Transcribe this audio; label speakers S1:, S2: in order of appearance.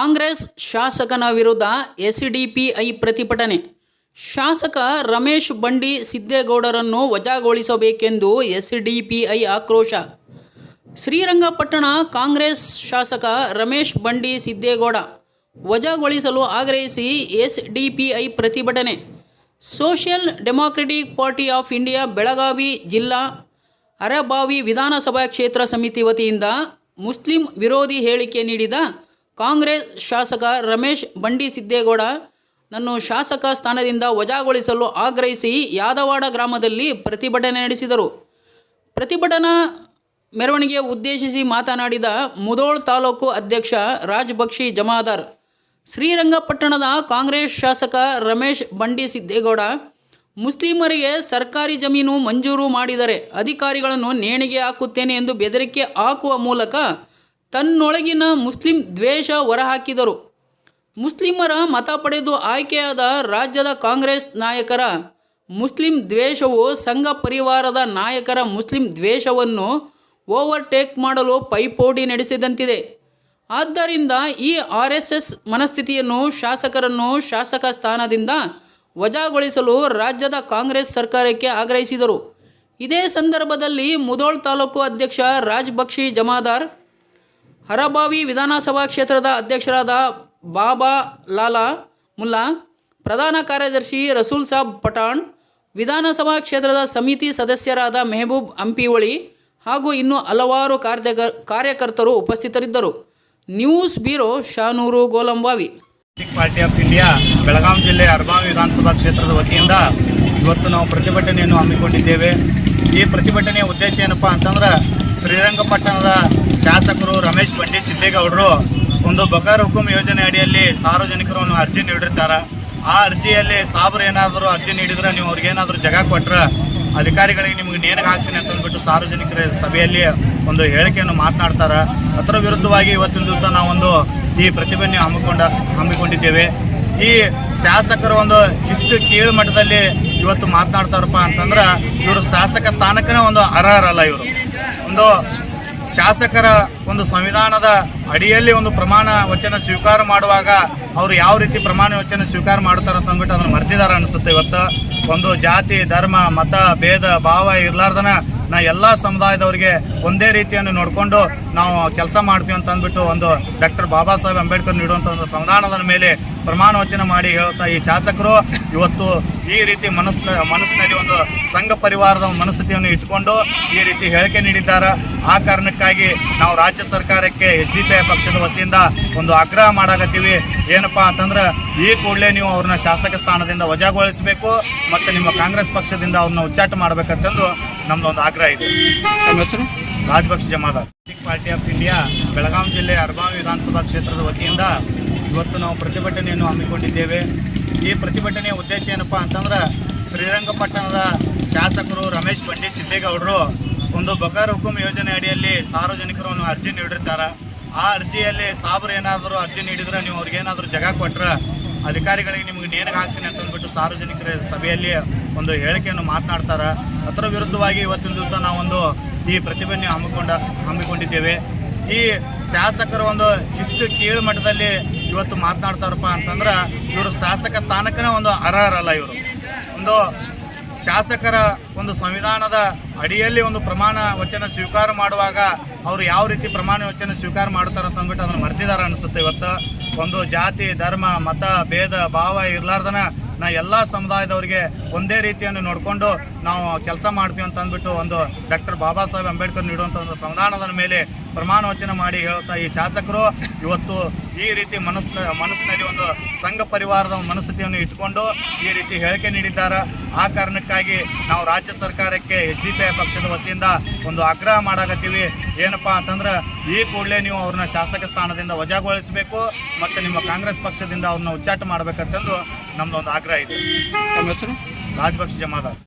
S1: ಕಾಂಗ್ರೆಸ್ ಶಾಸಕನ ವಿರುದ್ಧ ಎಸ್ಡಿಪಿಐ ಪ್ರತಿಭಟನೆ. ಶಾಸಕ ರಮೇಶ್ ಬಂಡಿ ಸಿದ್ದೇಗೌಡರನ್ನು ವಜಾಗೊಳಿಸಬೇಕೆಂದು ಎಸ್ಡಿಪಿಐ ಆಕ್ರೋಶ. ಶ್ರೀರಂಗಪಟ್ಟಣ ಕಾಂಗ್ರೆಸ್ ಶಾಸಕ ರಮೇಶ್ ಬಂಡಿ ಸಿದ್ದೇಗೌಡ ವಜಾಗೊಳಿಸಲು ಆಗ್ರಹಿಸಿ ಎಸ್ಡಿಪಿಐ ಪ್ರತಿಭಟನೆ. Social democratic party of India Belagavi ಜಿಲ್ಲಾ ಅರಬಾವಿ ವಿಧಾನಸಭಾ ಕ್ಷೇತ್ರ ಸಮಿತಿ ವತಿಯಿಂದ ಮುಸ್ಲಿಂ ವಿರೋಧಿ ಹೇಳಿಕೆ ನೀಡಿದ ಕಾಂಗ್ರೆಸ್ ಶಾಸಕ ರಮೇಶ್ ಬಂಡಿ ಸಿದ್ದೇಗೌಡ ನನ್ನು ಶಾಸಕ ಸ್ಥಾನದಿಂದ ವಜಾಗೊಳಿಸಲು ಆಗ್ರಹಿಸಿ ಯಾದವಾಡ ಗ್ರಾಮದಲ್ಲಿ ಪ್ರತಿಭಟನೆ ನಡೆಸಿದರು. ಪ್ರತಿಭಟನಾ ಮೆರವಣಿಗೆ ಉದ್ದೇಶಿಸಿ ಮಾತನಾಡಿದ ಮುದೋಳ್ ತಾಲೂಕು ಅಧ್ಯಕ್ಷ ರಾಜಬಕ್ಷಿ ಜಮಾದಾರ್, ಶ್ರೀರಂಗಪಟ್ಟಣದ ಕಾಂಗ್ರೆಸ್ ಶಾಸಕ ರಮೇಶ್ ಬಂಡಿ ಸಿದ್ದೇಗೌಡ, ಮುಸ್ಲಿಮರಿಗೆ ಸರ್ಕಾರಿ ಜಮೀನು ಮಂಜೂರು ಮಾಡಿದರೆ ಅಧಿಕಾರಿಗಳನ್ನು ನೇಣಿಗೆ ಹಾಕುತ್ತೇನೆ ಎಂದು ಬೆದರಿಕೆ ಹಾಕುವ ಮೂಲಕ ತನ್ನೊಳಗಿನ ಮುಸ್ಲಿಂ ದ್ವೇಷ ಹೊರಹಾಕಿದರು. ಮುಸ್ಲಿಮರ ಮತ ಪಡೆದು ಆಯ್ಕೆಯಾದ ರಾಜ್ಯದ ಕಾಂಗ್ರೆಸ್ ನಾಯಕರ ಮುಸ್ಲಿಂ ದ್ವೇಷವು ಸಂಘ ಪರಿವಾರದ ನಾಯಕರ ಮುಸ್ಲಿಂ ದ್ವೇಷವನ್ನು ಓವರ್ಟೇಕ್ ಮಾಡಲು ಪೈಪೋಟಿ ನಡೆಸಿದಂತಿದೆ. ಆದ್ದರಿಂದ ಈ ಆರ್ ಎಸ್ ಎಸ್ ಮನಸ್ಥಿತಿಯನ್ನು ಶಾಸಕರನ್ನು ಶಾಸಕ ಸ್ಥಾನದಿಂದ ವಜಾಗೊಳಿಸಲು ರಾಜ್ಯದ ಕಾಂಗ್ರೆಸ್ ಸರ್ಕಾರಕ್ಕೆ ಆಗ್ರಹಿಸಿದರು. ಇದೇ ಸಂದರ್ಭದಲ್ಲಿ ಮುದೋಳ್ ತಾಲೂಕು ಅಧ್ಯಕ್ಷ ರಾಜ್ ಬಕ್ಷಿ ಜಮಾದಾರ್ ಹರಬಾವಿ ವಿಧಾನಸಭಾ ಕ್ಷೇತ್ರದ ಅಧ್ಯಕ್ಷರಾದ ಬಾಬಾ ಲಾಲಾ ಮುಲ್ಲಾ, ಪ್ರಧಾನ ಕಾರ್ಯದರ್ಶಿ ರಸೂಲ್ ಸಾಬ್ ಪಠಾಣ್, ವಿಧಾನಸಭಾ ಕ್ಷೇತ್ರದ ಸಮಿತಿ ಸದಸ್ಯರಾದ ಮೆಹಬೂಬ್ ಅಂಪಿವಳಿ ಹಾಗೂ ಇನ್ನೂ ಹಲವಾರು ಕಾರ್ಯ ಕಾರ್ಯಕರ್ತರು ಉಪಸ್ಥಿತರಿದ್ದರು. News bureau Shanur Golambavi.
S2: Party of India Belagavi ಜಿಲ್ಲೆ ಅರ್ಬಾವಿ ವಿಧಾನಸಭಾ ಕ್ಷೇತ್ರದ ವತಿಯಿಂದ ಇವತ್ತು ನಾವು ಪ್ರತಿಭಟನೆಯನ್ನು ಹಮ್ಮಿಕೊಂಡಿದ್ದೇವೆ. ಈ ಪ್ರತಿಭಟನೆಯ ಉದ್ದೇಶ ಏನಪ್ಪಾ ಅಂತಂದ್ರೆ ಶ್ರೀರಂಗಪಟ್ಟಣದ ಶಾಸಕರು ರಮೇಶ್ ಬಂಡಿ ಸಿದ್ದೇಗೌಡರು ಒಂದು ಬಕಾರ್ ಹುಕುಂ ಯೋಜನೆ ಅಡಿಯಲ್ಲಿ ಸಾರ್ವಜನಿಕರು ಒಂದು ಅರ್ಜಿ ನೀಡಿರ್ತಾರೆ. ಆ ಅರ್ಜಿಯಲ್ಲಿ ಸಾಬ್ರು ಏನಾದರೂ ಅರ್ಜಿ ನೀಡಿದ್ರೆ ನೀವು ಅವ್ರಿಗೇನಾದರೂ ಜಾಗ ಕೊಟ್ರೆ ಅಧಿಕಾರಿಗಳಿಗೆ ನಿಮ್ಗೆ ನೇಣಿಗೆ ಹಾಕ್ತೀನಿ ಅಂತ ಅಂದ್ಬಿಟ್ಟು ಸಾರ್ವಜನಿಕರ ಸಭೆಯಲ್ಲಿ ಒಂದು ಹೇಳಿಕೆಯನ್ನು ಮಾತನಾಡ್ತಾರೆ. ಅದರ ವಿರುದ್ಧವಾಗಿ ಇವತ್ತಿನ ದಿವಸ ನಾವೊಂದು ಈ ಪ್ರತಿಭಟನೆ ಹಮ್ಮಿಕೊಂಡ ಹಮ್ಮಿಕೊಂಡಿದ್ದೇವೆ. ಈ ಶಾಸಕರು ಒಂದು ಇಷ್ಟು ಕೀಳು ಮಟ್ಟದಲ್ಲಿ ಇವತ್ತು ಮಾತನಾಡ್ತಾರಪ್ಪ ಅಂತಂದ್ರೆ ಇವರು ಶಾಸಕ ಸ್ಥಾನಕ್ಕೇ ಒಂದು ಅರ್ಹರಲ್ಲ ಇವರು. ಒಂದು ಶಾಸಕರ ಒಂದು ಸಂವಿಧಾನದ ಅಡಿಯಲ್ಲಿ ಒಂದು ಪ್ರಮಾಣ ವಚನ ಸ್ವೀಕಾರ ಮಾಡುವಾಗ ಅವರು ಯಾವ ರೀತಿ ಪ್ರಮಾಣ ವಚನ ಸ್ವೀಕಾರ ಮಾಡ್ತಾರೆ ಅಂತ ಅಂದ್ಬಿಟ್ಟು ಅದನ್ನ ಮರ್ತಿದಾರ ಅನಿಸುತ್ತೆ ಇವತ್ತು. ಒಂದು ಜಾತಿ, ಧರ್ಮ, ಮತ, ಭೇದ, ಭಾವ ಇರ್ಲಾರ್ದನ ನಾ ಎಲ್ಲ ಸಮುದಾಯದವರಿಗೆ ಒಂದೇ ರೀತಿಯನ್ನು ನೋಡಿಕೊಂಡು ನಾವು ಕೆಲಸ ಮಾಡ್ತೀವಿ ಅಂತ ಅಂದ್ಬಿಟ್ಟು ಒಂದು ಡಾಕ್ಟರ್ ಬಾಬಾ ಸಾಹೇಬ್ ಅಂಬೇಡ್ಕರ್ ನೀಡುವಂಥ ಒಂದು ಸಂವಿಧಾನದ ಮೇಲೆ ಪ್ರಮಾಣ ವಚನ ಮಾಡಿ ಹೇಳ್ತಾ ಈ ಶಾಸಕರು ಇವತ್ತು ಈ ರೀತಿ ಮನಸ್ ಮನಸ್ಸಿನಲ್ಲಿ ಒಂದು ಸಂಘ ಪರಿವಾರದ ಮನಸ್ಥಿತಿಯನ್ನು ಇಟ್ಕೊಂಡು ಈ ರೀತಿ ಹೇಳಿಕೆ ನೀಡಿದ್ದಾರೆ. ಆ ಕಾರಣಕ್ಕಾಗಿ ನಾವು ರಾಜ್ಯ ಸರ್ಕಾರಕ್ಕೆ ಎಸ್ ಡಿ ಪಿ ಐ ಪಕ್ಷದ ವತಿಯಿಂದ ಒಂದು ಆಗ್ರಹ ಮಾಡಾಕತ್ತೀವಿ. ಏನಪ್ಪಾ ಅಂತಂದ್ರೆ ಈ ಕೂಡಲೇ ನೀವು ಅವ್ರನ್ನ ಶಾಸಕ ಸ್ಥಾನದಿಂದ ವಜಾಗೊಳಿಸಬೇಕು ಮತ್ತು ನಿಮ್ಮ ಕಾಂಗ್ರೆಸ್ ಪಕ್ಷದಿಂದ ಅವ್ರನ್ನ ಉಚ್ಚಾಟ ಮಾಡ್ಬೇಕಂತಂದು ನಮ್ದು ಒಂದು ಆಗ್ರಹ ಇದೆ.
S3: ನಮ್ಮ ಹೆಸರು?
S2: Rajapaksha Jamadar. Party of India Belagavi ಜಿಲ್ಲೆ ಅರ್ಬಾವಿ ವಿಧಾನಸಭಾ ಕ್ಷೇತ್ರದ ವತಿಯಿಂದ ಇವತ್ತು ನಾವು ಪ್ರತಿಭಟನೆಯನ್ನು ಹಮ್ಮಿಕೊಂಡಿದ್ದೇವೆ. ಈ ಪ್ರತಿಭಟನೆಯ ಉದ್ದೇಶ ಏನಪ್ಪ ಅಂತಂದ್ರೆ ಶ್ರೀರಂಗಪಟ್ಟಣದ ಶಾಸಕರು ರಮೇಶ್ ಬಂಡಿ ಸಿದ್ದೇಗೌಡರು ಒಂದು ಬಕಾರ್ ಹುಕುಂ ಯೋಜನೆ ಅಡಿಯಲ್ಲಿ ಸಾರ್ವಜನಿಕರು ಒಂದು ಅರ್ಜಿ ನೀಡಿರ್ತಾರೆ. ಆ ಅರ್ಜಿಯಲ್ಲಿ ಸಾಬ್ರು ಏನಾದರೂ ಅರ್ಜಿ ನೀಡಿದ್ರೆ ನೀವು ಅವ್ರಿಗೇನಾದರೂ ಜಾಗ ಕೊಟ್ರೆ ಅಧಿಕಾರಿಗಳಿಗೆ ನಿಮ್ಗೆ ನೇಣಿಗೆ ಹಾಕ್ತೀನಿ ಅಂತ ಅಂದ್ಬಿಟ್ಟು ಸಾರ್ವಜನಿಕರ ಸಭೆಯಲ್ಲಿ ಒಂದು ಹೇಳಿಕೆಯನ್ನು ಮಾತನಾಡ್ತಾರೆ. ಅದರ ವಿರುದ್ಧವಾಗಿ ಇವತ್ತಿನ ದಿವಸ ನಾವೊಂದು ಈ ಪ್ರತಿಭಟನೆ ಹಮ್ಮಿಕೊಂಡ, ಹಮ್ಮಿಕೊಂಡಿದ್ದೇವೆ. ಈ ಶಾಸಕರು ಒಂದು ಇಷ್ಟು ಕೀಳು ಮಟ್ಟದಲ್ಲಿ ಇವತ್ತು ಮಾತನಾಡ್ತಾರಪ್ಪ ಅಂತಂದ್ರೆ ಇವರು ಶಾಸಕ ಸ್ಥಾನಕ್ಕನೇ ಒಂದು ಅರ್ಹರಲ್ಲ ಇವರು. ಒಂದು ಶಾಸಕರ ಒಂದು ಸಂವಿಧಾನದ ಅಡಿಯಲ್ಲಿ ಒಂದು ಪ್ರಮಾಣ ವಚನ ಸ್ವೀಕಾರ ಮಾಡುವಾಗ ಅವರು ಯಾವ ರೀತಿ ಪ್ರಮಾಣ ವಚನ ಸ್ವೀಕಾರ ಮಾಡ್ತಾರೆ ಅಂತ ಅಂದ್ಬಿಟ್ಟು ಅದನ್ನು ಮರ್ತಿದಾರ ಅನಿಸುತ್ತೆ ಇವತ್ತು. ಒಂದು ಜಾತಿ, ಧರ್ಮ, ಮತ, ಭೇದ, ಭಾವ ಇರ್ಲಾರ್ದನ ನಾ ಎಲ್ಲ ಸಮುದಾಯದವರಿಗೆ ಒಂದೇ ರೀತಿಯನ್ನು ನೋಡಿಕೊಂಡು ನಾವು ಕೆಲಸ ಮಾಡ್ತೀವಿ ಅಂತ ಅಂದ್ಬಿಟ್ಟು ಒಂದು ಡಾಕ್ಟರ್ ಬಾಬಾ ಸಾಹೇಬ್ ಅಂಬೇಡ್ಕರ್ ನೀಡುವಂಥ ಒಂದು ಸಂವಿಧಾನದ ಮೇಲೆ ಪ್ರಮಾಣ ವಚನ ಮಾಡಿ ಹೇಳ್ತಾ ಈ ಶಾಸಕರು ಇವತ್ತು ಈ ರೀತಿ ಮನಸ್ ಮನಸ್ಸಿನಲ್ಲಿ ಒಂದು ಸಂಘ ಪರಿವಾರದ ಮನಸ್ಥಿತಿಯನ್ನು ಇಟ್ಟುಕೊಂಡು ಈ ರೀತಿ ಹೇಳಿಕೆ ನೀಡಿದ್ದಾರೆ. ಆ ಕಾರಣಕ್ಕಾಗಿ ನಾವು ರಾಜ್ಯ ಸರ್ಕಾರಕ್ಕೆ ಎಸ್ ಡಿ ಪಿ ಐ ಪಕ್ಷದ ವತಿಯಿಂದ ಒಂದು ಆಗ್ರಹ ಮಾಡಾಕತ್ತೀವಿ. ಏನಪ್ಪಾ ಅಂತಂದ್ರೆ ಈ ಕೂಡಲೇ ನೀವು ಅವ್ರನ್ನ ಶಾಸಕ ಸ್ಥಾನದಿಂದ ವಜಾಗೊಳಿಸಬೇಕು ಮತ್ತು ನಿಮ್ಮ ಕಾಂಗ್ರೆಸ್ ಪಕ್ಷದಿಂದ ಅವ್ರನ್ನ ಉಚ್ಚಾಟ ಮಾಡಬೇಕಂತಂದು ನಮ್ದು ಒಂದು ಆಗ್ರಹ ಇದೆ. ರಾಜಪಕ್ಷ ಜಮಾದಾರ್.